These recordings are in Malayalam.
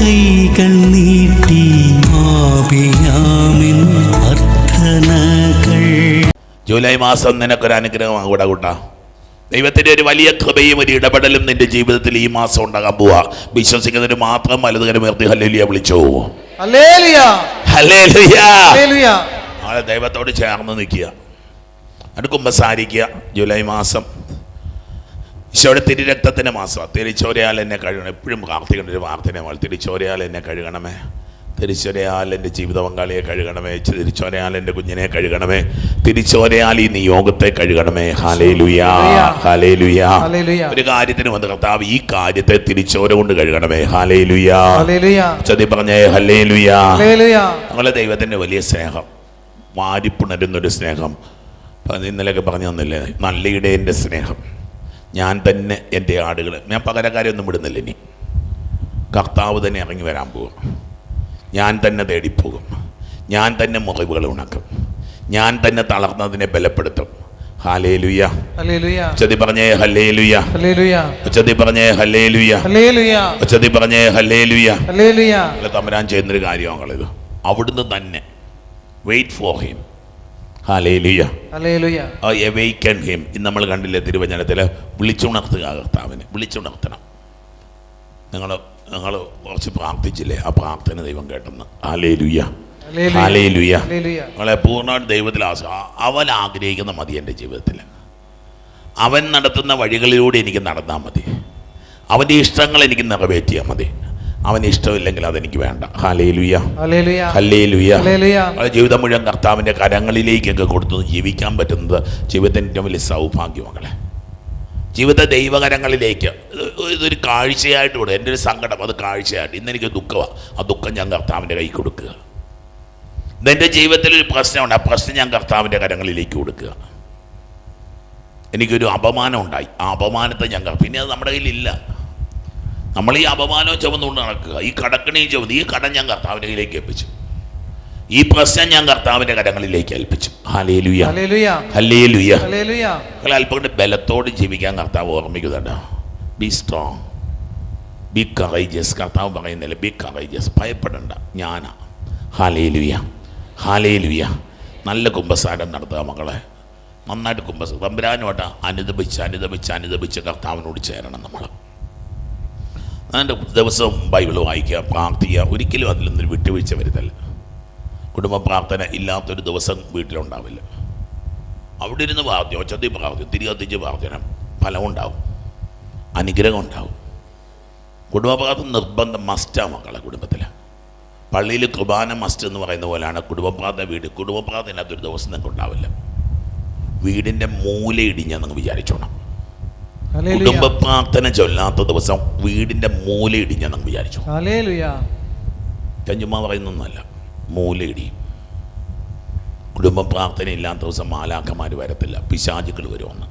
കൈകൾ നീട്ടി ആപിയാമിൻ അർത്ഥനകൾ. ജൂലൈ മാസം നിനക്കൊരു അനുഗ്രഹമാണ് കൂടെ കൂട്ടാ. ദൈവത്തിന്റെ ഒരു വലിയ കൃപയും ഒരു ഇടപെടലും നിന്റെ ജീവിതത്തിൽ ഈ മാസം ഉണ്ടാകാൻ പോവാ. വിശ്വസിക്കുന്നതിന് മാത്രം വലതുകരം ഉയർത്തി ഹല്ലേലിയ വിളിച്ചു. ഹല്ലേലൂയ. ഹല്ലേലൂയ. ഹല്ലേലൂയ. ദൈവത്തോട് ചേർന്ന് നിൽക്കുക. അടുക്കുമ്പോൾ സാരിക്കുക ജൂലൈ മാസം ഈശോയുടെ തിരുരക്തത്തിന്റെ മാസം തിരിച്ചോരയാൽ എന്നെ കഴുകണം. എപ്പോഴും പ്രാർത്ഥിക്കേണ്ട ഒരു പ്രാർത്ഥനയാണ്. തിരിച്ചോരയാൽ എന്നെ കഴുകണമേ. തിരിച്ചോരയാൽ എന്റെ ജീവിത പങ്കാളിയെ കഴുകണമേ. തിരിച്ചോരയാൽ എന്റെ കുഞ്ഞിനെ കഴുകണമേ. തിരിച്ചോരയാൽ ഈ നിയോഗത്തെ കഴുകണമേ. ഹാലേ ലുയാ ഹാലേ ലുയാ ഒരു കാര്യത്തിന് വന്ന് കർത്താവ് ഈ കാര്യത്തെ തിരിച്ചോര കൊണ്ട് കഴുകണമേ. ഹാലേ ലുയാ ചതി പറഞ്ഞേ ഹലേ ലുയാ നമ്മളെ ദൈവത്തിന്റെ വലിയ സ്നേഹം. വാരിപ്പുണരുന്നൊരു സ്നേഹം. ഇന്നലെയൊക്കെ പറഞ്ഞു തന്നില്ലേ? നല്ലയിടേന്റെ സ്നേഹം. ഞാൻ തന്നെ എന്റെ ആടുകൾ ഞാൻ പകരക്കാരെയൊന്നും വിടുന്നില്ല ഇനി. കർത്താവ് തന്നെ ഇറങ്ങി വരാൻ പോകും ഞാൻ തന്നെ തേടിപ്പോകും. ഞാൻ തന്നെ മുറിവുകൾ ഉണക്കും. ഞാൻ തന്നെ തളർന്നതിനെ ബലപ്പെടുത്തും. ഉച്ചതി പറഞ്ഞേ ഹല്ലേ ലുയ ഹല്ലേലൂയ. ഉച്ചതി പറഞ്ഞേ ഹല്ലേ ലുയ ഹല്ലേലൂയ. ഉച്ചതി പറഞ്ഞേ ഹല്ലേ ലുയ ഹല്ലേലൂയ. അല്ല തമ്പരാൻ ചെയ്യുന്നൊരു കാര്യമാണ് അവിടുന്ന് തന്നെ. വെയിറ്റ് ഫോർ ഹിം ഹിം ഇന്ന് നമ്മൾ കണ്ടില്ലേ തിരുവചനത്തിൽ വിളിച്ചുണർത്തുക കർത്താവിനെ. വിളിച്ചുണർത്തണം. നിങ്ങൾ നിങ്ങൾ കുറച്ച് പ്രാർത്ഥിച്ചില്ലേ? ആ പ്രാർത്ഥന ദൈവം കേട്ടെന്ന്. നിങ്ങളെ പൂർണമായിട്ട് ദൈവത്തിൽ ആശ അവൻ ആഗ്രഹിക്കുന്ന മതി എന്റെ ജീവിതത്തിൽ അവൻ നടത്തുന്ന വഴികളിലൂടെ എനിക്ക് നടന്നാൽ മതി. അവന്റെ ഇഷ്ടങ്ങൾ എനിക്ക് നിറവേറ്റിയാൽ മതി. അവന് ഇഷ്ടമില്ലെങ്കിൽ അതെനിക്ക് വേണ്ട. ജീവിതം മുഴുവൻ കർത്താവിന്റെ കരങ്ങളിലേക്കൊക്കെ കൊടുത്ത് ജീവിക്കാൻ പറ്റുന്നത് ജീവിതത്തിന്റെ ഏറ്റവും വലിയ മകളെ ജീവിത ദൈവകരങ്ങളിലേക്ക്. ഇതൊരു കാഴ്ചയായിട്ട് വിടും എന്റെ ഒരു സങ്കടം അത് കാഴ്ചയായിട്ട്. ഇന്ന് എനിക്ക് ദുഃഖമാണ് ആ ദുഃഖം ഞാൻ കർത്താവിന്റെ കൈ കൊടുക്കുക. ഇതെന്റെ ജീവിതത്തിൽ ഒരു പ്രശ്നമുണ്ട്. ആ പ്രശ്നം ഞാൻ കർത്താവിന്റെ കരങ്ങളിലേക്ക് കൊടുക്കുക. എനിക്കൊരു അപമാനം ഉണ്ടായി. ആ അപമാനത്തെ ഞാൻ പിന്നെ അത് നമ്മുടെ കയ്യിലില്ല. നമ്മൾ ഈ അപമാനവും ചുമന്നുകൊണ്ട് നടക്കുക. ഈ കടക്കണിയും ചുമന്ന് ഈ കടം ഞാൻ കർത്താവിന്റെ കയ്യിലേക്ക് ഏൽപ്പിച്ചു. ഈ പ്രശ്നം ഞാൻ കർത്താവിന്റെ കരങ്ങളിലേക്ക് ഏൽപ്പിച്ചു. അല്പം കൊണ്ട് ബലത്തോട് ജീവിക്കാൻ കർത്താവ് ഓർമ്മിക്കുന്നുണ്ട്? ബി സ്ട്രോങ് ബി കറേജസ് കർത്താവ് പറയുന്നില്ല ബി കറേജസ് ഭയപ്പെടണ്ട. ഞാനാ. ഹാലേലുയ ഹാലേലുയ നല്ല കുംഭസാരം നടത്തുക മക്കളെ. നന്നായിട്ട് കുംഭസാരം തമ്പുരാനുമായിട്ട് അനുദപിച്ച് അനുദപിച്ച് അനുദപിച്ച് കർത്താവിനോട് ചേരണം നമ്മൾ അതിന്റെ ദിവസവും ബൈബിൾ വായിക്കുക പ്രാർത്ഥിക്കുക ഒരിക്കലും അതിൽ നിന്നൊരു വിട്ടുവീഴ്ച വരുത്തല്ല. കുടുംബ പ്രാർത്ഥന ഇല്ലാത്തൊരു ദിവസം വീട്ടിലുണ്ടാവില്ല. അവിടെ ഇരുന്ന് പ്രാർത്ഥിക്കും ഒച്ചത്തിൽ പ്രാർത്ഥിക്കും തിരികത്തിച്ച് പ്രാർത്ഥന ഫലമുണ്ടാവും അനുഗ്രഹം ഉണ്ടാവും. കുടുംബപ്രാർത്ഥന നിർബന്ധം മസ്റ്റാണ് മക്കളെ കുടുംബത്തിൽ പള്ളിയിൽ കുർബാന മസ്റ്റ് എന്ന് പറയുന്ന പോലെയാണ് കുടുംബപ്രാർത്ഥന വീട്. കുടുംബപ്രാർത്ഥന ഇല്ലാത്തൊരു ദിവസം നിങ്ങൾക്ക് ഉണ്ടാവില്ല വീടിന്റെ മൂല നിങ്ങൾ വിചാരിച്ചോണം. കുടുംബ പ്രാർത്ഥന ചൊല്ലാത്ത ദിവസം വീടിന്റെ മൂല ഇടിഞ്ഞെന്ന് വിചാരിച്ചു. കഞ്ഞുമ്മ പറയുന്നൊന്നല്ല മൂല മൂലയിടിയും കുടുംബ പ്രാർത്ഥന ഇല്ലാത്ത ദിവസം മാലാഖമാർ വരത്തില്ല പിശാചുക്കൾ വരുമെന്ന്.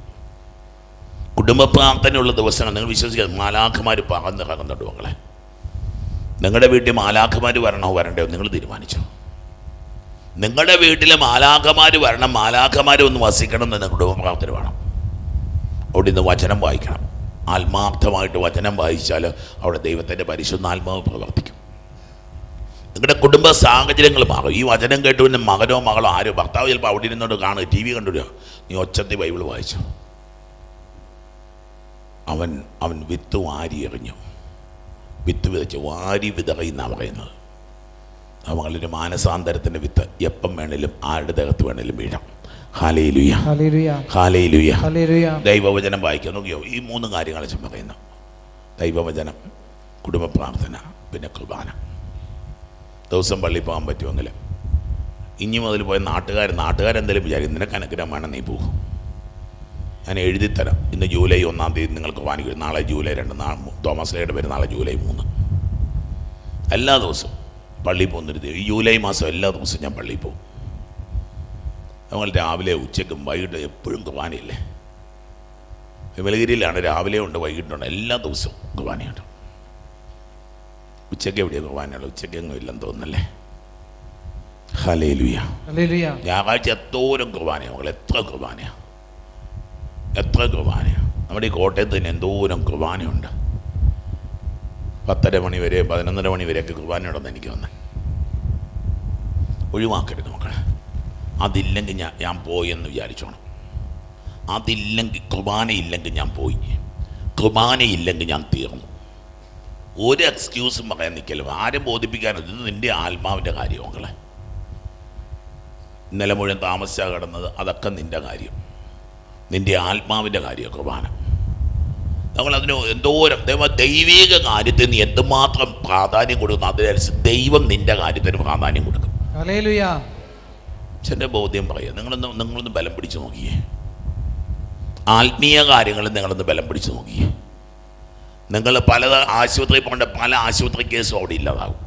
കുടുംബ പ്രാർത്ഥനയുള്ള ദിവസങ്ങൾ നിങ്ങൾ വിശ്വസിക്കുക മാലാഖമാർ പറന്നിറങ്ങുന്നുണ്ട് മക്കളെ. നിങ്ങളുടെ വീട്ടിൽ മാലാഖമാർ വരണോ വരണ്ടോ നിങ്ങൾ തീരുമാനിച്ചു. നിങ്ങളുടെ വീട്ടിലെ മാലാഖമാർ വരണം മാലാഖമാർ ഒന്ന് വസിക്കണം എന്ന് കുടുംബ പ്രാർത്ഥന വേണം. അവിടെ ഇന്ന് വചനം വായിക്കണം. ആത്മാർത്ഥമായിട്ട് വചനം വായിച്ചാൽ അവിടെ ദൈവത്തിന്റെ പരിശുദ്ധാത്മാവ് പ്രവർത്തിക്കും. നിങ്ങളുടെ കുടുംബ സാഹചര്യങ്ങൾ മാറും. ഈ വചനം കേട്ടു പിന്നെ മകനോ മകളോ ആരോ ഭർത്താവ് ചിലപ്പോൾ അവിടെ ഇരുന്നോണ്ട് കാണുക ടി വി കണ്ടുവരിക നീ ഒച്ചത്തി ബൈബിൾ വായിച്ചു. അവൻ അവൻ വിത്ത് വാരി എറിഞ്ഞു. വിത്ത് വിതച്ച് വാരി വിതറയുന്നാണ് പറയുന്നത്. ആ മകളുടെ മാനസാന്തരത്തിന്റെ വിത്ത് എപ്പം വേണേലും ആരുടെ ദേഹത്ത് വേണേലും വീഴാം. ദൈവവചനം വായിക്കുക. നോക്കിയോ? ഈ മൂന്ന് കാര്യങ്ങൾ ഞാൻ പറയുന്നു. ദൈവവചനം കുടുംബ പ്രാർത്ഥന പിന്നെ കുർബാന. ദിവസം പള്ളി പോകാൻ പറ്റുമെങ്കിൽ ഇനി മുതൽ പോയ നാട്ടുകാർ നാട്ടുകാരെന്തെങ്കിലും വിചാരിക്കും നിനക്ക് അനുഗ്രഹമാണ് നീ പോകും. ഞാൻ എഴുതിത്തരാം. ഇന്ന് ജൂലൈ ഒന്നാം തീയതി നിങ്ങൾക്ക് വാങ്ങിക്കും. നാളെ ജൂലൈ രണ്ട് നാളെ തോമസ് ലയുടെ പേര് നാളെ ജൂലൈ മൂന്ന്. എല്ലാ ദിവസവും പള്ളിയിൽ പോകുന്നൊരു ഈ ജൂലൈ മാസം എല്ലാ ദിവസവും ഞാൻ പള്ളിയിൽ പോകും. നമ്മൾ രാവിലെ ഉച്ചയ്ക്കും വൈകിട്ട് എപ്പോഴും കുർബാനയില്ലേ വിമലഗിരിയിലാണ് രാവിലെ ഉണ്ട് വൈകിട്ടുണ്ട് എല്ലാ ദിവസവും കുർബാനയുണ്ട് ഉച്ചയ്ക്ക് എവിടെയാണ് കുർബാനയുള്ളത് ഉച്ചയ്ക്കെങ്ങും ഇല്ലെന്ന് തോന്നുന്നല്ലേ? ഹലേ ലുയ ഹല്ലേലൂയ ഞായറാഴ്ച എത്തോരം കുർബാനയാണ് മകൾ എത്ര കുർബാനയാണ് എത്ര കുർബാനയാണ് നമ്മുടെ ഈ കോട്ടയത്ത് തന്നെ എന്തോരം കുർബാനയുണ്ട് പത്തര മണി വരെ പതിനൊന്നര മണി വരെയൊക്കെ കുർബാനയുണ്ടെന്ന് എനിക്ക് തോന്നുന്നത് ഒഴിവാക്കരുത് മക്കളെ. അതില്ലെങ്കിൽ ഞാൻ ഞാൻ എന്ന് വിചാരിച്ചോണം. അതില്ലെങ്കിൽ കുർബാനയില്ലെങ്കിൽ ഞാൻ പോയി. കുർബാനയില്ലെങ്കിൽ ഞാൻ തീർന്നു. ഒരു എക്സ്ക്യൂസും പറയാൻ നിൽക്കലും ആരെ ബോധിപ്പിക്കാനോ ഇത് നിന്റെ ആത്മാവിന്റെ കാര്യം മക്കളെ. ഇന്നലെ മുഴുവൻ താമസിച്ചാണ് കിടന്നത് അതൊക്കെ നിന്റെ കാര്യം. നിന്റെ ആത്മാവിന്റെ കാര്യം കുർബാന. നമ്മളതിന് എന്തോരം ദൈവ ദൈവിക കാര്യത്തിന് നീ എന്തുമാത്രം പ്രാധാന്യം കൊടുക്കുന്നു? അതിനനുസരിച്ച് ദൈവം നിന്റെ കാര്യത്തിന് പ്രാധാന്യം കൊടുക്കും. എന്റെ ബോധ്യം പറയുക. നിങ്ങളൊന്ന് നിങ്ങളൊന്ന് ബലം പിടിച്ച് നോക്കിയേ. ആത്മീയ കാര്യങ്ങളിൽ നിങ്ങളൊന്ന് ബലം പിടിച്ച് നോക്കിയേ. നിങ്ങൾ പല ആശുപത്രി പോകേണ്ട പല ആശുപത്രി കേസും അവിടെ ഇല്ലാതാകും.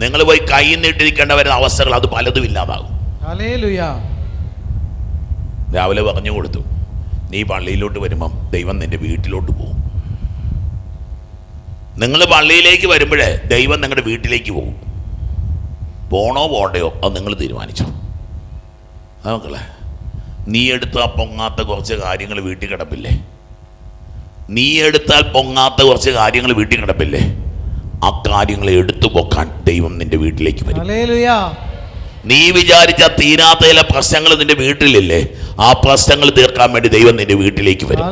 നിങ്ങൾ പോയി കൈ നീട്ടിരിക്കേണ്ട വരുന്ന അവസ്ഥകൾ അത് പലതും ഇല്ലാതാകും. രാവിലെ പറഞ്ഞു കൊടുത്തു നീ പള്ളിയിലോട്ട് വരുമ്പം ദൈവം നിന്റെ വീട്ടിലോട്ട് പോകും നിങ്ങൾ പള്ളിയിലേക്ക് വരുമ്പോഴേ ദൈവം നിങ്ങളുടെ വീട്ടിലേക്ക് പോകും. പോണോ പോണ്ടയോ അത് നിങ്ങൾ തീരുമാനിച്ചോ. നോക്കല്ലേ നീ എടുത്താൽ പൊങ്ങാത്ത കുറച്ച് കാര്യങ്ങൾ വീട്ടിൽ കിടപ്പില്ലേ? നീ എടുത്താൽ പൊങ്ങാത്ത കുറച്ച് കാര്യങ്ങൾ വീട്ടിൽ കിടപ്പില്ലേ? ആ കാര്യങ്ങൾ എടുത്തു പൊക്കാൻ ദൈവം നിന്റെ വീട്ടിലേക്ക് വരും. നീ വിചാരിച്ച തീരാത്ത ചില പ്രശ്നങ്ങൾ നിന്റെ വീട്ടിലില്ലേ? ആ പ്രശ്നങ്ങൾ തീർക്കാൻ വേണ്ടി ദൈവം നിന്റെ വീട്ടിലേക്ക് വരും.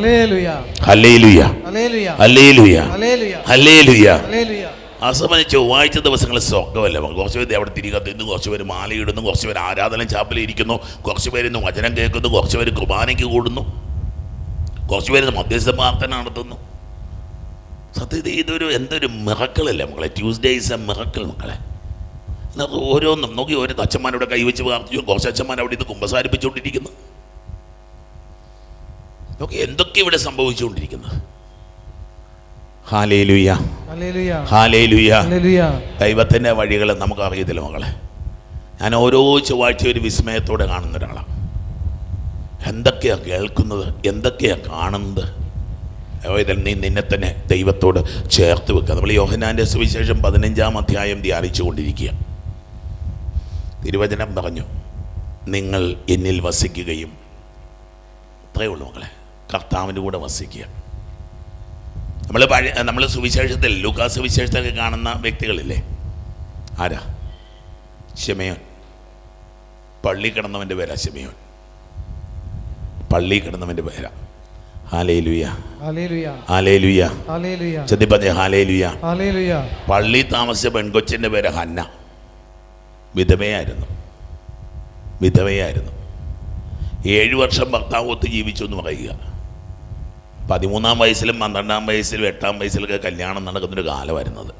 സമയം ചൊവ്വാഴ്ച ദിവസങ്ങൾ സ്വർഗമല്ല കുറച്ച് പേര് അവിടെ തിരികെ തിന്നു കുറച്ച് പേര് മാലയിടുന്നു കുറച്ച് പേര് ആരാധന ചാപ്പലിൽ ഇരിക്കുന്നു കുറച്ച് പേര് ഇന്ന് വചനം കേൾക്കുന്നു കുറച്ച് പേര് കുർബാനയ്ക്ക് കൂടുന്നു. കുറച്ച് പേര് ഇന്ന് മധ്യസ്ഥ പ്രാർത്ഥന നടത്തുന്നു. സത്യത്തിൽ ഇതൊരു എന്തൊരു മിറക്കളല്ലേ മക്കളെ? ട്യൂസ്ഡേ ഇസ് എ മിറക്കൾ മക്കളെ. ഓരോന്നും നോക്കി ഓരോ അച്ഛന്മാരുടെ കൈവച്ച് പ്രാർത്ഥിച്ചു കുറച്ച് അച്ഛന്മാർ അവിടെ ഇത് കുമ്പസാരിപ്പിച്ചുകൊണ്ടിരിക്കുന്നു. നോക്കി എന്തൊക്കെ ഇവിടെ സംഭവിച്ചുകൊണ്ടിരിക്കുന്നത് ഹാലേലുയ്യ ഹല്ലേലൂയ ഹാലേലുയ്യ ഹല്ലേലൂയ ദൈവത്തിന്റെ വഴികൾ നമുക്ക് അറിയത്തില്ല മകളെ ഞാൻ ഓരോ ചൊവ്വാഴ്ച ഒരു വിസ്മയത്തോടെ കാണുന്ന ഒരാളാണ്. എന്തൊക്കെയാണ് കേൾക്കുന്നത്? എന്തൊക്കെയാണ് കാണുന്നത്? ഇതിൽ നീ നിന്നെ തന്നെ ദൈവത്തോട് ചേർത്ത് വെക്കുക. നമ്മൾ യോഹനാന്റെ സുവിശേഷം പതിനഞ്ചാം അധ്യായം ധ്യാനിച്ചു കൊണ്ടിരിക്കുക തിരുവചനം പറഞ്ഞു നിങ്ങൾ എന്നിൽ വസിക്കുകയും അത്രയേ ഉള്ളൂ മകളെ കർത്താവിന്റെ കൂടെ വസിക്കുക. നമ്മൾ പഴയ നമ്മൾ സുവിശേഷത്തിൽ ലൂക്കാ സുവിശേഷത്തിലൊക്കെ കാണുന്ന വ്യക്തികളില്ലേ? ആരാ? ശമയോൻ. പള്ളി കിടന്നവന്റെ പേരാ ശമയോൻ. പള്ളി കിടന്നവന്റെ പേരാ. പള്ളി താമസിച്ച പെൺകൊച്ചിന്റെ പേര് ഹന്ന. വിധവയായിരുന്നു. വിധവയായിരുന്നു. ഏഴു വർഷം ഭർത്താവ് ഒത്ത് ജീവിച്ചു എന്ന് പറയുക. പതിമൂന്നാം വയസ്സിലും പന്ത്രണ്ടാം വയസ്സിലും എട്ടാം വയസ്സിലൊക്കെ കല്യാണം നടക്കുന്നൊരു കാലമായിരുന്നത്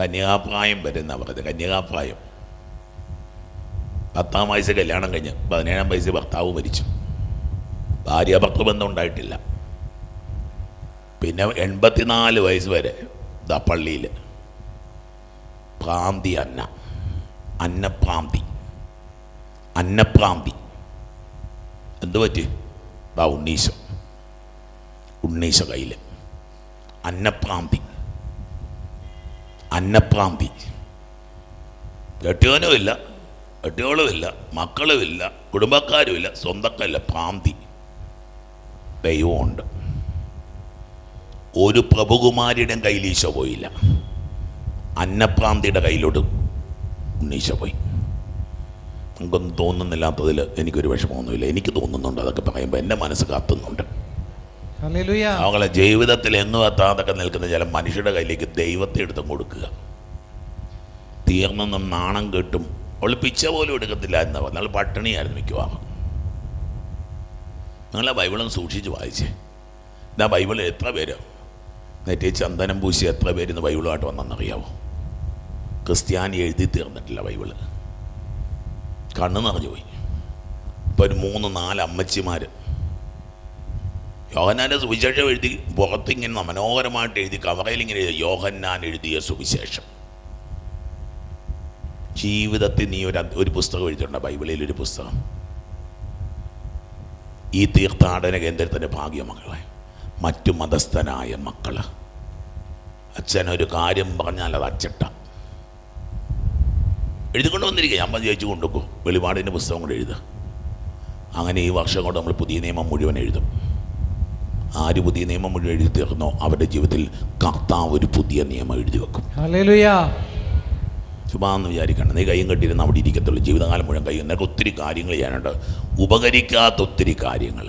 കന്യകാപ്രായം വരെ എന്നാ പറയുന്നത് കന്യകാപ്രായം പത്താം വയസ്സ് കല്യാണം കഴിഞ്ഞ് പതിനേഴാം വയസ്സ് ഭർത്താവ് മരിച്ചു. ഭാര്യ ഭർത്തൃബന്ധം ഉണ്ടായിട്ടില്ല. പിന്നെ എൺപത്തിനാല് വയസ്സ് വരെ ദാ പള്ളിയിൽ പ്രാന്തി അന്ന അന്നപ്രാന്തി അന്നപ്രാന്തി. എന്തു പറ്റി ദാ ഉണ്ണീശോ. ഉണ്ണീശോ കയ്യിൽ അന്നപ്രാന്തി. അന്നപ്രാന്തി. കെട്ടിയോനുമില്ല കെട്ടിയോളുമില്ല മക്കളുമില്ല കുടുംബക്കാരുമില്ല സ്വന്തക്കാരില്ല പ്രാന്തി. ദൈവമുണ്ട്. ഒരു പ്രഭുകുമാരിയുടെ കയ്യിൽ ഈശ പോയില്ല. അന്നപ്രാന്തിയുടെ കയ്യിലോട്ട് ഉണ്ണീശ പോയി. നമുക്കൊന്നും തോന്നുന്നില്ലാത്തതിൽ എനിക്കൊരു വിഷമമൊന്നുമില്ല. എനിക്ക് തോന്നുന്നുണ്ട് അതൊക്കെ പറയുമ്പോൾ എന്റെ മനസ്സ് കത്തുന്നുണ്ട്. അവളെ ജീവിതത്തിൽ എങ്ങും എത്താതൊക്കെ നിൽക്കുന്ന ചില മനുഷ്യരുടെ കയ്യിലേക്ക് ദൈവത്തെ എടുത്തും കൊടുക്കുക. തീർന്നൊന്നും നാണം കെട്ടും. അവൾ പിച്ച പോലും എടുക്കത്തില്ല എന്നാ പറഞ്ഞാൽ പട്ടിണിയായിരുന്നു മിക്കവാറും. നിങ്ങളെ ബൈബിളും സൂക്ഷിച്ച് വായിച്ചേ. ഇതാ ബൈബിളിൽ എത്ര പേര്? നെറ്റി ചന്ദനം പൂശി എത്ര പേര് ഇന്ന് ബൈബിളുമായിട്ട് വന്നെന്നറിയാവോ? ക്രിസ്ത്യാനി എഴുതി തീർന്നിട്ടില്ല ബൈബിൾ. കണ്ണു നിറഞ്ഞു പോയി. ഇപ്പോൾ ഒരു മൂന്ന് നാല് അമ്മച്ചിമാർ യോഹന്നാന്റെ സുവിശേഷം എഴുതി പുറത്ത് ഇങ്ങനെ മനോഹരമായിട്ട് എഴുതി കവറയിൽ ഇങ്ങനെ എഴുതി യോഹന്നാൻ എഴുതിയ സുവിശേഷം. ജീവിതത്തിൽ നീ ഒരു ഒരു പുസ്തകം എഴുതിയിട്ടുണ്ട്? ബൈബിളിൽ ഒരു പുസ്തകം. ഈ തീർത്ഥാടന കേന്ദ്രത്തിന്റെ ഭാഗ്യ മക്കളെ മറ്റു മതസ്ഥനായ മക്കൾ. അച്ഛനൊരു കാര്യം പറഞ്ഞാൽ അത് അച്ചട്ട. എഴുതിക്കൊണ്ട് വന്നിരിക്കുക. അമ്മ ചോദിച്ചു കൊണ്ടുപോകും. വെളിപാടിന്റെ പുസ്തകം കൂടെ എഴുതുക. അങ്ങനെ ഈ വർഷം കൊണ്ട് നമ്മൾ പുതിയ നിയമം മുഴുവൻ എഴുതും. ആര് പുതിയ നിയമം മുഴുവൻ എഴുതി തീർന്നോ അവരുടെ ജീവിതത്തിൽ കർത്താവ് ഒരു പുതിയ നിയമം എഴുതി വെക്കും. ശുഭാന്ന് ചുമ്മാ എന്ന് വിചാരിക്കണം നീ കയ്യും കെട്ടിയിരുന്ന അവിടെ ഇരിക്കത്തുള്ളൂ. ജീവിതകാലം മുഴുവൻ കയ്യും. നിനക്ക് ഒത്തിരി കാര്യങ്ങൾ ചെയ്യാനുണ്ട്. ഉപകരിക്കാത്ത ഒത്തിരി കാര്യങ്ങൾ.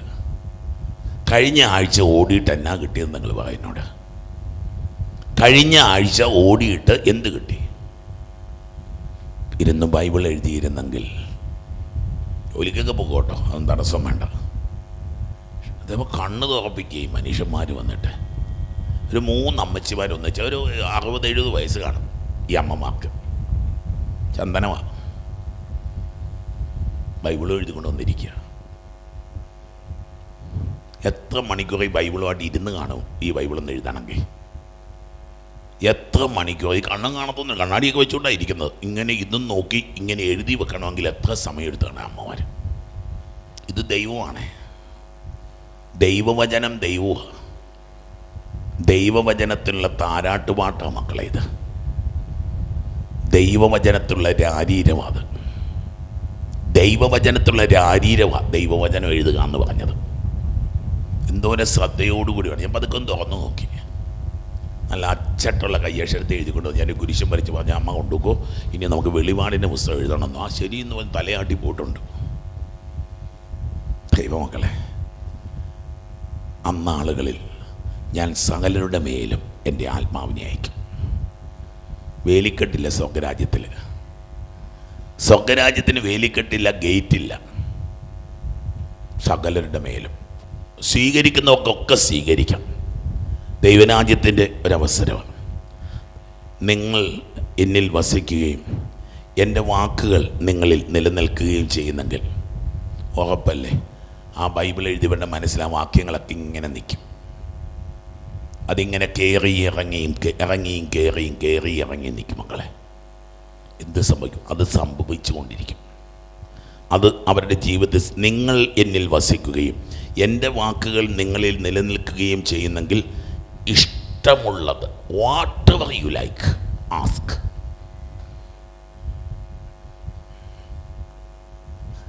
കഴിഞ്ഞ ആഴ്ച ഓടിയിട്ട് എന്നാ കിട്ടിയെന്ന് നിങ്ങൾ പറയുന്നോട് കഴിഞ്ഞ ആഴ്ച ഓടിയിട്ട് എന്ത് കിട്ടി? ഇരുന്ന് ബൈബിൾ എഴുതിയിരുന്നെങ്കിൽ. ജോലിക്കൊക്കെ പോകട്ടോ അതൊന്നും തടസ്സം വേണ്ട. അതേപോലെ കണ്ണ് തുറപ്പിക്കുകയും മനുഷ്യന്മാർ വന്നിട്ട്. ഒരു മൂന്ന് അമ്മച്ചിമാർ ഒന്നിച്ച് ഒരു അറുപത് എഴുപത് വയസ്സ് കാണും ഈ അമ്മമാർക്ക്. ചന്ദനമാണ് ബൈബിൾ എഴുതിക്കൊണ്ട് വന്നിരിക്കുക എത്ര മണിക്കൂർ ഈ ബൈബിളുമായിട്ട് ഇരുന്ന് കാണും ഈ ബൈബിൾ ഒന്ന് എഴുതണമെങ്കിൽ എത്ര മണിക്കൂർ? ഈ കണ്ണും കാണത്തൊന്നും കണ്ണാടിയൊക്കെ വെച്ചുകൊണ്ടാണ് ഇരിക്കുന്നത്. ഇങ്ങനെ ഇതും നോക്കി ഇങ്ങനെ എഴുതി വെക്കണമെങ്കിൽ എത്ര സമയം എടുത്താണ് അമ്മമാർ ഇത് ദൈവമാണ്. ദൈവവചനം ദൈവവും ദൈവവചനത്തിലുള്ള താരാട്ടുപാട്ടാണ് മക്കളെ ഇത്. ദൈവവചനത്തിലുള്ള രാരീരവാത് ദൈവവചനത്തിലുള്ള രാരീരവ ദൈവവചനം എഴുതുക എന്ന് പറഞ്ഞത്. എന്തോരം ശ്രദ്ധയോടുകൂടിയാണ്. ഞാൻ പതുക്കെ തുറന്നു നോക്കി. നല്ല അച്ചട്ടുള്ള കയ്യക്ഷരത്തെ എഴുതിക്കൊണ്ട് ഞാൻ കുരിശും വരച്ച് പറഞ്ഞ അമ്മ കൊണ്ടുപോകോ ഇനി നമുക്ക് വെളിപാടിന്റെ പുസ്തകം എഴുതണം ആ ശരി എന്ന് പറഞ്ഞ് തലയാട്ടി പോയിട്ടുണ്ട്. ദൈവമക്കളെ അന്നാളുകളിൽ ഞാൻ സകലരുടെ മേലും എന്റെ ആത്മാവിനെ അയക്കും. വേലിക്കെട്ടില്ല സ്വർഗരാജ്യത്തിൽ. സ്വർഗരാജ്യത്തിന് വേലിക്കെട്ടില്ല ഗേറ്റില്ല. സകലരുടെ മേലും. സ്വീകരിക്കുന്നവർക്കൊക്കെ സ്വീകരിക്കാം. ദൈവരാജ്യത്തിന്റെ ഒരവസരമാണ് നിങ്ങൾ എന്നിൽ വസിക്കുകയും എന്റെ വാക്കുകൾ നിങ്ങളിൽ നിലനിൽക്കുകയും ചെയ്യുന്നെങ്കിൽ ഉറപ്പല്ലേ? ആ ബൈബിൾ എഴുതി മനസ്സിൽ ആ വാക്യങ്ങളൊക്കെ ഇങ്ങനെ നിൽക്കും. അതിങ്ങനെ കയറി ഇറങ്ങിയും ഇറങ്ങിയും കയറിയും കയറി ഇറങ്ങി നിൽക്കും മക്കളെ. എന്ത് സംഭവിക്കും? അത് സംഭവിച്ചു കൊണ്ടിരിക്കും അത് അവരുടെ ജീവിതത്തിൽ നിങ്ങൾ എന്നിൽ വസിക്കുകയും എന്റെ വാക്കുകൾ നിങ്ങളിൽ നിലനിൽക്കുകയും ചെയ്യുന്നെങ്കിൽ ഇഷ്ടമുള്ളത് whatever you like ask hallelujah hallelujah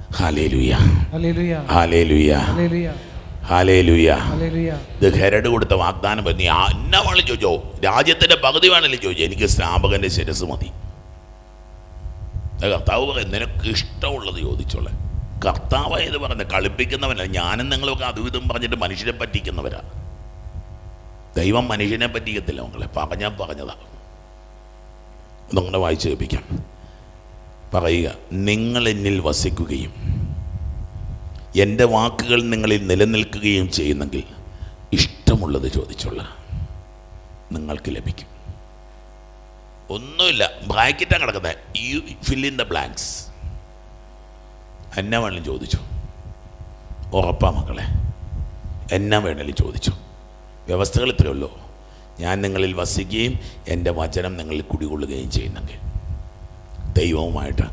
hallelujah hallelujah hallelujah hallelujah ഇത് ഹെരഡ് കൊടുത്ത വാഗ്ദാനം നീ എന്നാ വേണം ചോദിച്ചോ? രാജ്യത്തിന്റെ പകുതി വേണമല്ലോ ചോദിച്ചോ? എനിക്ക് സ്നാപകന്റെ ശിരസ് മതി. കർത്താവ് പറയും നിനക്ക് ഇഷ്ടമുള്ളത് ചോദിച്ചോളെ. കർത്താവ് ഇത് പറഞ്ഞ കളിപ്പിക്കുന്നവനല്ല. ഞാനും നിങ്ങളൊക്കെ അതും ഇതും പറഞ്ഞിട്ട് മനുഷ്യരെ പറ്റിക്കുന്നവരാ. ദൈവം മനുഷ്യനെ പറ്റിക്കത്തില്ല മക്കളെ. പറഞ്ഞാൽ പറഞ്ഞതാ. നിങ്ങളെ വായിച്ചു കേൾപ്പിക്കാം. പറയുക നിങ്ങൾ എന്നിൽ വസിക്കുകയും എന്റെ വാക്കുകൾ നിങ്ങളിൽ നിലനിൽക്കുകയും ചെയ്യുന്നെങ്കിൽ ഇഷ്ടമുള്ളത് ചോദിച്ചുള്ള നിങ്ങൾക്ക് ലഭിക്കും. ഒന്നുമില്ല ബ്രാക്കറ്റാണ് കിടക്കുന്നത് you fill in the blanks എന്നാ വേണേലും ചോദിച്ചു. ഉറപ്പാ മക്കളെ എന്നാ വേണേലും ചോദിച്ചു. വ്യവസ്ഥകൾ ഇത്രയുള്ളൂ ഞാൻ നിങ്ങളിൽ വസിക്കുകയും എന്റെ വചനം നിങ്ങളിൽ കുടികൊള്ളുകയും ചെയ്യുന്നെങ്കിൽ. ദൈവവുമായിട്ട്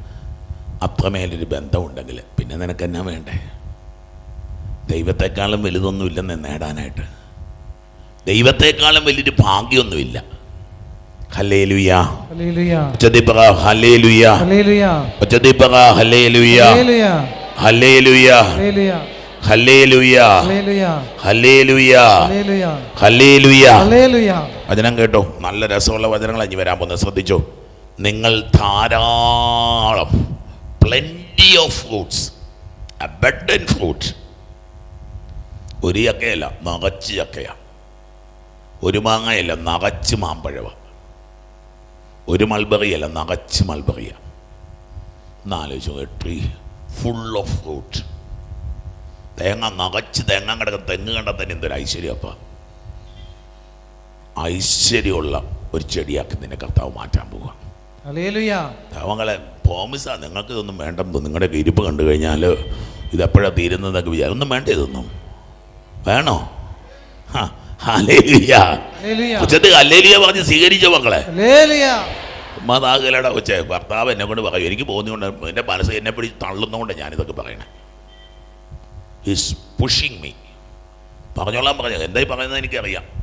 അത്രമേലൊരു ബന്ധമുണ്ടെങ്കിൽ പിന്നെ നിനക്ക് എന്നാ വേണ്ടേ ദൈവത്തെക്കാളും വലുതൊന്നുമില്ലെന്ന് നേടാനായിട്ട് ദൈവത്തെക്കാളും വലിയൊരു ഭാഗ്യമൊന്നുമില്ല വചനം കേട്ടോ നല്ല രസമുള്ള വചനങ്ങൾ അഞ്ഞു വരാൻ പോകുന്നത് ശ്രദ്ധിച്ചോ നിങ്ങൾ ധാരാളം plenty of fruits abundant fruit ഒരു ചക്കയല്ല നകച്ച് ചക്കയാണ് ഒരു മാങ്ങയല്ല നകച്ച് മാമ്പഴവ. ഒരു മൾബറിയല്ല നകച്ച് മൾബറിയ. എന്നാലോചിച്ചു ട്രീ ഫുൾ ഓഫ് ഫ്രൂട്ട് തേങ്ങ നകച്ച് തേങ്ങ കിടക്കുന്ന തെങ്ങ് കണ്ട തന്നെ എന്തൊരു ഐശ്വര്യപ്പ ഐശ്വര്യമുള്ള ഒരു ചെടിയാക്കി നിന്നെ കർത്താവ് മാറ്റാൻ പോവുക അവങ്ങളെ പ്രോമിസാ നിങ്ങൾക്ക് ഇതൊന്നും വേണ്ടെന്ന് നിങ്ങളുടെ ഇരിപ്പ് കണ്ടു കഴിഞ്ഞാൽ ഇതെപ്പോഴാണ് തീരുന്നതെന്നൊക്കെ വിചാരം ഒന്നും വേണ്ട ഇതൊന്നും. വേണോ? ആ ഉച്ചത്തിൽ പറഞ്ഞ് സ്വീകരിച്ചോ മക്കളെ? മാതാകലയുടെ വെച്ച് ഭർത്താവ് എന്നെ കൊണ്ട് പറയും. എനിക്ക് പോകുന്നതുകൊണ്ട് എന്റെ മനസ്സ് എന്നെ പിടിച്ച് തള്ളുന്നതുകൊണ്ട് ഞാനിതൊക്കെ പറയണേ. ഹിസ് പുഷിങ് മീ പറഞ്ഞോളാം പറഞ്ഞു. എന്തായി പറയുന്നത് എനിക്കറിയാം.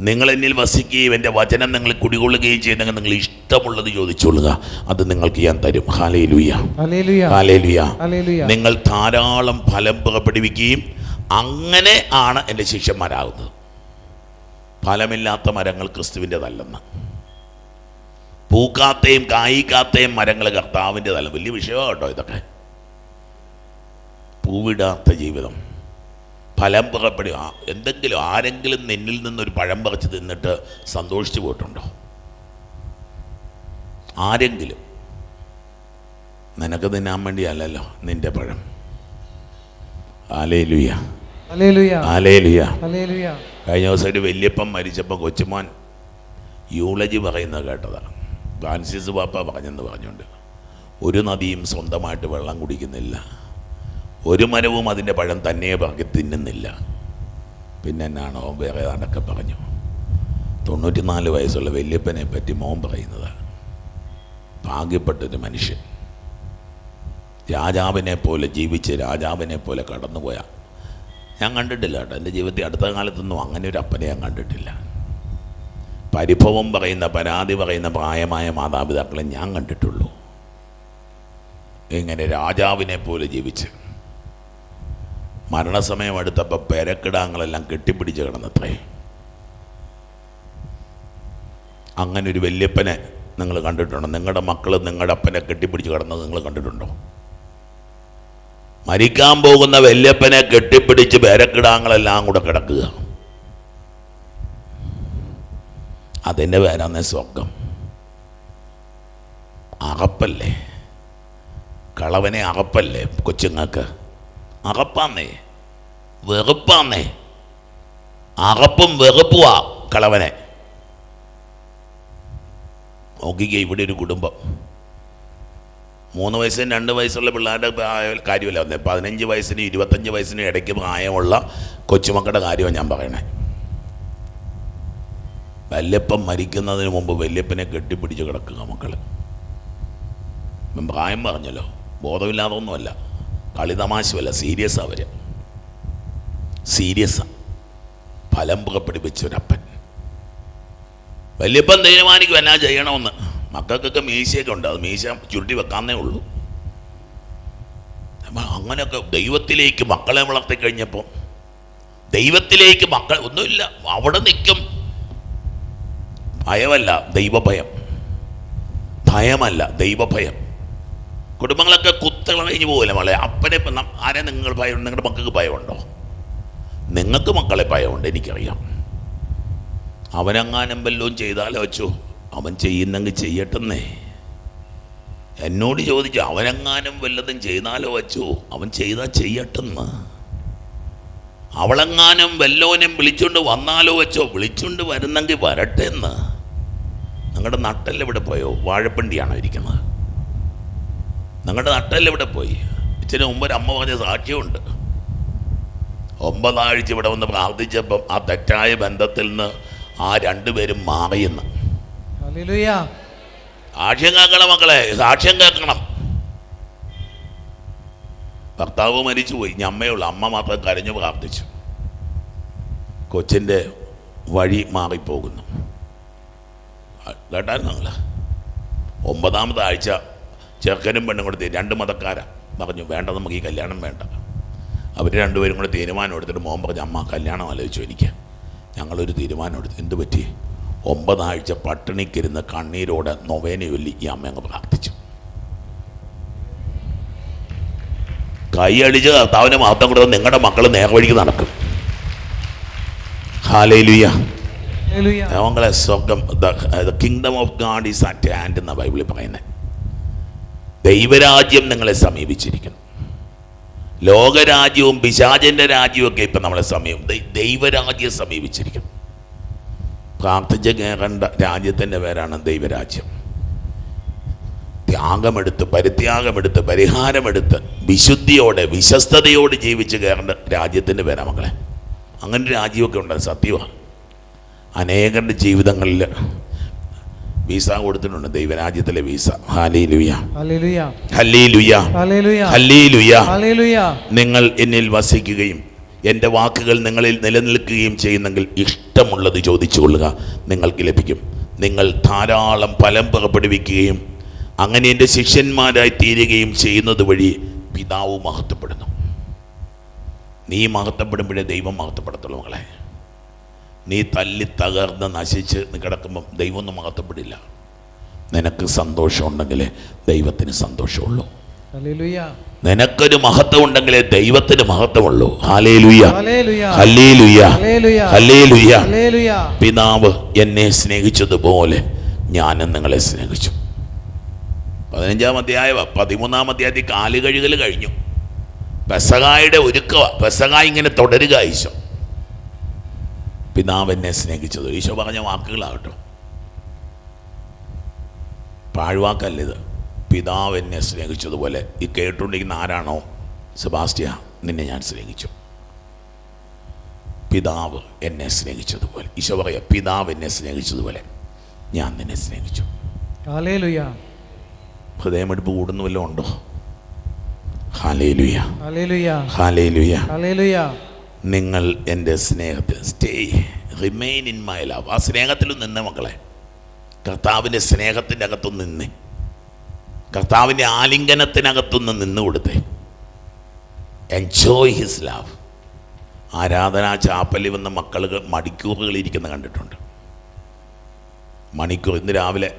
നിങ്ങൾ എന്നിൽ വസിക്കുകയും എന്റെ വചനം നിങ്ങൾ കുടികൊള്ളുകയും ചെയ്യുന്നെങ്കിൽ നിങ്ങൾ ഇഷ്ടമുള്ളത് ചോദിച്ചോളുക അത് നിങ്ങൾക്ക് ഞാൻ തരും. ഹാലേലുയ നിങ്ങൾ ധാരാളം ഫലം പുറപ്പെടുവിക്കുകയും അങ്ങനെ ആണ് എന്റെ ശിഷ്യന്മാരാകുന്നത്. ഫലമില്ലാത്ത മരങ്ങൾ ക്രിസ്തുവിന്റെതല്ലെന്ന്. പൂക്കാത്തയും കായിക്കാത്തയും മരങ്ങൾ കർത്താവിന്റെതല്ല. വലിയ വിഷയമാണ് കേട്ടോ ഇതൊക്കെ. പൂവിടാത്ത ജീവിതം. ഫലം പുറപ്പെടുക. എന്തെങ്കിലും ആരെങ്കിലും നിന്നിൽ നിന്നൊരു പഴം പറിച്ച് തിന്നിട്ട് സന്തോഷിച്ചു പോയിട്ടുണ്ടോ? ആരെങ്കിലും? നിനക്ക് തിന്നാൻ വേണ്ടിയല്ലല്ലോ നിന്റെ പഴം. ആലേലുയ ആലേലുയ കഴിഞ്ഞ ദിവസം ഒരു വല്യപ്പൻ മരിച്ചപ്പോൾ കൊച്ചുമോൻ യൂളജി പറയുന്നത് കേട്ടതാണ്. ഫ്രാൻസിസ് പാപ്പ പറഞ്ഞെന്ന് പറഞ്ഞുകൊണ്ട്. ഒരു നദിയും സ്വന്തമായിട്ട് വെള്ളം കുടിക്കുന്നില്ല. ഒരു മരവും അതിന്റെ പഴം തന്നെ പാകി തിന്നുന്നില്ല. പിന്നെ എന്നാണോ വേറെ ഏതാണ്ടൊക്കെ പറഞ്ഞു. തൊണ്ണൂറ്റിനാല് വയസ്സുള്ള വല്യപ്പനെ പറ്റി മോൻ പറയുന്നതാണ്. ഭാഗ്യപ്പെട്ടൊരു മനുഷ്യൻ. രാജാവിനെ പോലെ ജീവിച്ച് രാജാവിനെ പോലെ കടന്നുപോയ. ഞാൻ കണ്ടിട്ടില്ല കേട്ടോ. എന്റെ ജീവിതത്തിൽ അടുത്ത കാലത്തൊന്നും അങ്ങനെ ഒരു അപ്പനെ ഞാൻ കണ്ടിട്ടില്ല. പരിഭവം പറയുന്ന പരാതി പറയുന്ന പ്രായമായ മാതാപിതാക്കളെ ഞാൻ കണ്ടിട്ടുള്ളൂ. ഇങ്ങനെ രാജാവിനെ പോലെ ജീവിച്ച്. മരണസമയം അടുത്തപ്പോൾ പെരക്കിടാങ്ങളെല്ലാം കെട്ടിപ്പിടിച്ച് കിടന്നത്രേ. അങ്ങനെ ഒരു വല്യപ്പനെ നിങ്ങൾ കണ്ടിട്ടുണ്ടോ? നിങ്ങളുടെ മക്കൾ നിങ്ങളുടെ അപ്പനെ കെട്ടിപ്പിടിച്ച് കിടന്നത് നിങ്ങൾ കണ്ടിട്ടുണ്ടോ? മരിക്കാൻ പോകുന്ന വല്യപ്പനെ കെട്ടിപ്പിടിച്ച് പേരക്കിടാങ്ങളെല്ലാം കൂടെ കിടക്കുക. അതിന്റെ പേരാന്ന് സ്വർഗം. അകപ്പല്ലേ? കളവനെ അകപ്പല്ലേ കൊച്ചുങ്ങൾക്ക്? അകപ്പാന്നേ വെറുപ്പാന്നേ. അറപ്പും വെറുപ്പുവാ കളവനെ. നോക്കിക്ക ഇവിടെ ഒരു കുടുംബം. മൂന്ന് വയസ്സിനും രണ്ട് വയസ്സുള്ള പിള്ളേരുടെ കാര്യമല്ല വന്നത് പതിനഞ്ച് വയസ്സിനും ഇരുപത്തഞ്ച് വയസ്സിനും ഇടയ്ക്ക് പ്രായമുള്ള കൊച്ചുമക്കളുടെ കാര്യമാണ് ഞാൻ പറയണേ. വല്യപ്പൻ മരിക്കുന്നതിന് മുമ്പ് വല്യപ്പനെ കെട്ടിപ്പിടിച്ച് കിടക്കുക മക്കൾ പ്രായം പറഞ്ഞല്ലോ. ബോധമില്ലാതൊന്നുമല്ല. കളിതമാശമല്ല സീരിയസ് അവർ സീരിയസ് ഫലം പുകപ്പെടുപ്പിച്ച ഒരപ്പൻ വലിയപ്പൻ തീരുമാനിക്കും എന്നാ ചെയ്യണമെന്ന്. മക്കൾക്കൊക്കെ മീശയൊക്കെ ഉണ്ട്. അത് മീശ ചുരുട്ടി വെക്കാന്നേ ഉള്ളൂ. അങ്ങനെയൊക്കെ ദൈവത്തിലേക്ക് മക്കളെ വളർത്തി കഴിഞ്ഞപ്പോൾ ദൈവത്തിലേക്ക് മക്കൾ ഒന്നുമില്ല. അവിടെ നിൽക്കും. ഭയമല്ല ദൈവഭയം. ഭയമല്ല ദൈവഭയം. കുടുംബങ്ങളൊക്കെ കുത്തള കഴിഞ്ഞ് പോകില്ല മകളെ അപ്പനെ ആരെ നിങ്ങൾ ഭയം നിങ്ങളുടെ മക്കൾക്ക് ഭയമുണ്ടോ? നിങ്ങൾക്ക് മക്കളെ ഭയമുണ്ട് എനിക്കറിയാം. അവനങ്ങാനും വല്ലതും ചെയ്താലോ വെച്ചു അവൻ ചെയ്യുന്നെങ്കിൽ ചെയ്യട്ടെന്നേ. എന്നോട് ചോദിച്ചു അവനെങ്ങാനും വല്ലതും ചെയ്താലോ വച്ചു അവൻ ചെയ്താൽ ചെയ്യട്ടെന്ന്. അവളെങ്ങാനും വല്ലോനും വിളിച്ചുകൊണ്ട് വന്നാലോ വെച്ചോ വിളിച്ചുകൊണ്ട് വരുന്നെങ്കിൽ വരട്ടെ എന്ന് നിങ്ങളുടെ നട്ടെല്ലാം ഇവിടെ പോയോ? വാഴപ്പണ്ടിയാണോ ഇരിക്കുന്നത്? നിങ്ങളുടെ നട്ടല്ല ഇവിടെ പോയി. ഇച്ചിരി മുമ്പ് ഒരു അമ്മ പറഞ്ഞ സാക്ഷ്യമുണ്ട്. ഒമ്പതാഴ്ച ഇവിടെ വന്ന് പ്രാർത്ഥിച്ചപ്പം ആ തെറ്റായ ബന്ധത്തിൽ നിന്ന് ആ രണ്ടുപേരും മാറിയെന്ന്. സാക്ഷ്യം കേൾക്കണം മക്കളെ സാക്ഷ്യം കേൾക്കണം. ഭർത്താവ് മരിച്ചുപോയി ഇനി അമ്മയുള്ളൂ അമ്മ മാത്രം കരഞ്ഞു പ്രാർത്ഥിച്ചു. കൊച്ചിന്റെ വഴി മാറിപ്പോകുന്നു. കേട്ടായിരുന്നു നിങ്ങൾ ഒമ്പതാമത്തെ ആഴ്ച ചെറുക്കനും പെണ്ണും കൂടെ രണ്ട് മതക്കാരാ. പറഞ്ഞു വേണ്ട നമുക്ക് ഈ കല്യാണം വേണ്ട. അവർ രണ്ടുപേരും കൂടെ തീരുമാനം എടുത്തിട്ട് മോൻ പറഞ്ഞു അമ്മ കല്യാണം ആലോചിച്ചു എനിക്ക്. ഞങ്ങളൊരു തീരുമാനം എടുത്തു. എന്ത് പറ്റി? ഒമ്പതാഴ്ച പട്ടിണിക്കിരുന്ന് കണ്ണീരോടെ നൊവേനയൊല്ലി ഈ അമ്മ അങ്ങ് പ്രാർത്ഥിച്ചു. കൈയടിച്ച് കർത്താവിനെ മഹത്വം കൊടുത്ത് നിങ്ങളുടെ മക്കൾ നേർവഴിക്ക് നടക്കും. നമ്മളെ സ്വർഗം the kingdom of God is at hand എന്ന ബൈബിളിൽ പറയുന്നത് ദൈവരാജ്യം നിങ്ങളെ സമീപിച്ചിരിക്കുന്നു. ലോകരാജ്യവും പിശാചന്റെ രാജ്യവും ഇപ്പം നമ്മളെ സമീപം. ദൈവരാജ്യം സമീപിച്ചിരിക്കുന്നു. പ്രാർത്ഥിച്ച് കയറേണ്ട രാജ്യത്തിന്റെ പേരാണ് ദൈവരാജ്യം. ത്യാഗമെടുത്ത് പരിത്യാഗമെടുത്ത് പരിഹാരമെടുത്ത് വിശുദ്ധിയോടെ വിശ്വസ്തയോടെ ജീവിച്ച് കയറേണ്ട രാജ്യത്തിന്റെ പേരാണ് മക്കളെ. അങ്ങനെ രാജ്യമൊക്കെ ഉണ്ട് സത്യമാണ്. അനേകരുടെ ജീവിതങ്ങളിൽ വീസ കൊടുത്തിട്ടുണ്ട്. ദൈവരാജ്യത്തിലെ വിസ. നിങ്ങൾ എന്നിൽ വസിക്കുകയും എന്റെ വാക്കുകൾ നിങ്ങളിൽ നിലനിൽക്കുകയും ചെയ്യുന്നെങ്കിൽ ഇഷ്ടമുള്ളത് ചോദിച്ചു കൊള്ളുക നിങ്ങൾക്ക് ലഭിക്കും. നിങ്ങൾ ധാരാളം ഫലം പുറപ്പെടുവിക്കുകയും അങ്ങനെ എന്റെ ശിഷ്യന്മാരായി തീരുകയും ചെയ്യുന്നത് വഴി പിതാവ് മഹത്വപ്പെടുന്നു. നീ മഹത്വപ്പെടുമ്പോഴേ ദൈവം മഹത്വപ്പെടുത്തുള്ളൂ മകളെ നീ തല്ലി തകർന്ന് നശിച്ച് നീ കിടക്കുമ്പം ദൈവമൊന്നും മഹത്വപ്പെടില്ല. നിനക്ക് സന്തോഷമുണ്ടെങ്കിലേ ദൈവത്തിന് സന്തോഷമുള്ളൂ. നിനക്കൊരു മഹത്വം ഉണ്ടെങ്കിലേ ദൈവത്തിന് മഹത്വമുള്ളൂ. പിതാവ് എന്നെ സ്നേഹിച്ചതുപോലെ ഞാനും നിങ്ങളെ സ്നേഹിച്ചു. പതിനഞ്ചാം അധ്യായ പതിമൂന്നാം അധ്യായത്തിൽ കാലുകഴുകൽ കഴിഞ്ഞു. പെസകായുടെ ഒരുക്കവ പെസകായി ഇങ്ങനെ തുടരുക ഈശോ. പിതാവ് എന്നെ സ്നേഹിച്ചത്. ഈശോ പറഞ്ഞ വാക്കുകളാകട്ടോ. പാഴ്വാക്കല്ലിത്. പിതാവ് എന്നെ സ്നേഹിച്ചതുപോലെ. ഈ കേട്ടുകൊണ്ടിരിക്കുന്ന ആരാണോ? സെബാസ്റ്റ്യ നിന്നെ ഞാൻ സ്നേഹിച്ചു. പിതാവ് എന്നെ സ്നേഹിച്ചതുപോലെ. ഈശോ പറയാ പിതാവ് എന്നെ സ്നേഹിച്ചതുപോലെ ഞാൻ നിന്നെ സ്നേഹിച്ചു. ഹൃദയമെടുപ്പ് കൂടുന്ന വല്ലതും ഉണ്ടോ? Hallelujah hallelujah. Hallelujah hallelujah. നിങ്ങൾ എന്റെ സ്നേഹത്തിൽ stay remain in my love ആ സ്നേഹത്തിൽ നിന്ന് മക്കളെ. കർത്താവിന്റെ സ്നേഹത്തിന്റെ അകത്തു നിന്ന്. കർത്താവിന്റെ ആലിംഗനത്തിനകത്തുനിന്ന് നിന്ന് കൊടുത്തേ. എൻജോയ് ഹിസ് ലവ് ആരാധന ചാപ്പലിൽ വന്ന മക്കൾ മണിക്കൂറുകൾ ഇരിക്കുന്ന കണ്ടിട്ടുണ്ട്. മണിക്കൂർ ഇന്ന് രാവിലെ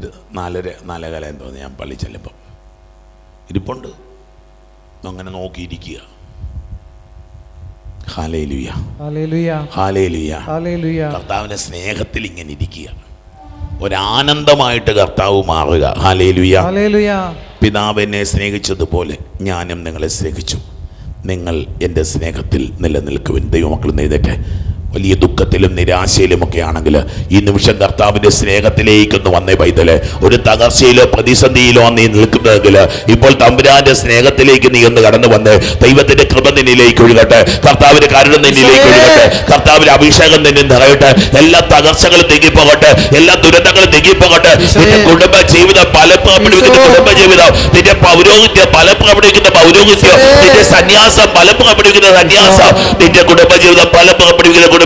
ഒരു നാലര നാലേകാല തോന്നി ഞാൻ പള്ളി ചെല്ലുമ്പം. ഇരിപ്പുണ്ട്. അങ്ങനെ നോക്കിയിരിക്കുക. കർത്താവിന്റെ സ്നേഹത്തിൽ ഇങ്ങനെ ഇരിക്കുക. ഒരാനന്ദമായിട്ട് കർത്താവ് മാറുക. പിതാവ് എന്നെ സ്നേഹിച്ചതുപോലെ ഞാനും നിങ്ങളെ സ്നേഹിച്ചു. നിങ്ങൾ എന്റെ സ്നേഹത്തിൽ നിലനിൽക്കുവിൻ. ദൈവമക്കൾ നെയ്തട്ടെ വലിയ ദുഃഖത്തിലും നിരാശയിലും ഒക്കെ ആണെങ്കിൽ ഈ നിമിഷം കർത്താവിന്റെ സ്നേഹത്തിലേക്കൊന്ന് വന്നേ പൈതൽ. ഒരു തകർച്ചയിലോ പ്രതിസന്ധിയിലോ നീ നിൽക്കുന്നതെങ്കിൽ ഇപ്പോൾ തമ്പുരാന്റെ സ്നേഹത്തിലേക്ക് നീ ഒന്ന് കടന്നു വന്ന്. ദൈവത്തിന്റെ കൃപ നിന്നിലേക്ക് ഒഴുകട്ടെ. കർത്താവിന്റെ കരുണ നിന്നിലേക്ക് ഒഴുകട്ടെ. കർത്താവിന്റെ അഭിഷേകം നിന്നെ നിറയട്ടെ. എല്ലാ തകർച്ചകളും തെങ്ങിപ്പോകട്ടെ എല്ലാ ദുരന്തങ്ങളും തെങ്ങിപ്പോകട്ടെ നിന്റെ കുടുംബ ജീവിതം ഫലപ്രകടിപ്പിക്കുന്ന കുടുംബ ജീവിതം നിന്റെ പൗരോഹിത്യം ഫലപ്രകടിപ്പിക്കുന്ന പൗരോഹിത്യം. നിന്റെ സന്യാസം പല ഫലപ്രകടിപ്പിക്കുന്ന സന്യാസം നിന്റെ കുടുംബ ജീവിതം ഫലപ്രകടിപ്പിക്കുന്ന കുടുംബ